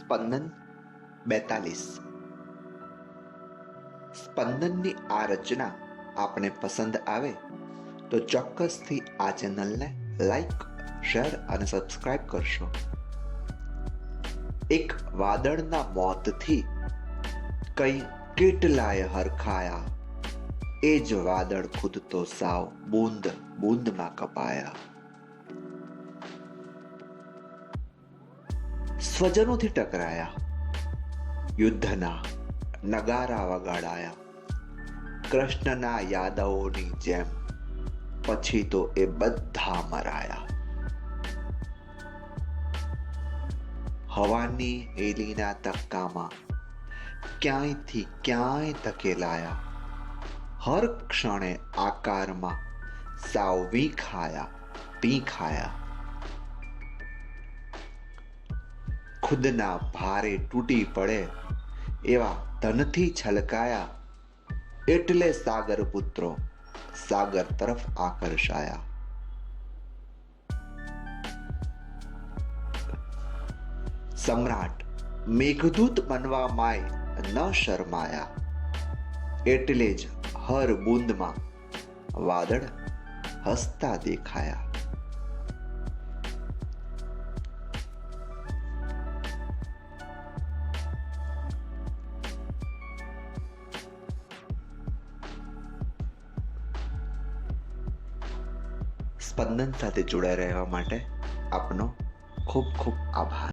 સ્પંદન બેતાલીસ સ્પંદનની આ રચના આપણે પસંદ આવે તો ચોક્કસથી આ ચેનલને લાઈક શેર અને સબસ્ક્રાઇબ કરશો એક વાદળના મોતથી કઈ કેટલાય હરખાયા એ જ વાદળ ખુદ તો સાવ બૂંદ બૂંદમાં કપાયા સ્વજનોથી ટકરાયા યુદ્ધના નગારા વગાડાયા કૃષ્ણના યાદવોની જેમ પછી તો એ બધા મરાયા હવાની એલીના તક્કામાં ક્યાંયથી ક્યાંય ધકેલાયા હર ક્ષણે આકારમાં સાવ વી ખાયા પી ખાયા દેના ભારે ટૂટી પડે એવા ધન થી છલકાયા એટલે सागर પુત્ર सागर તરફ આકર્ષાયા સમ્રાટ મેઘદૂત બનવા માય ન શરમાયા એટલે જ હર બુંદમાં વાદળ હ スタ દેખાયા સ્પંદન સાથે જોડાઈ રહેવા માટે આપનો ખૂબ ખૂબ આભાર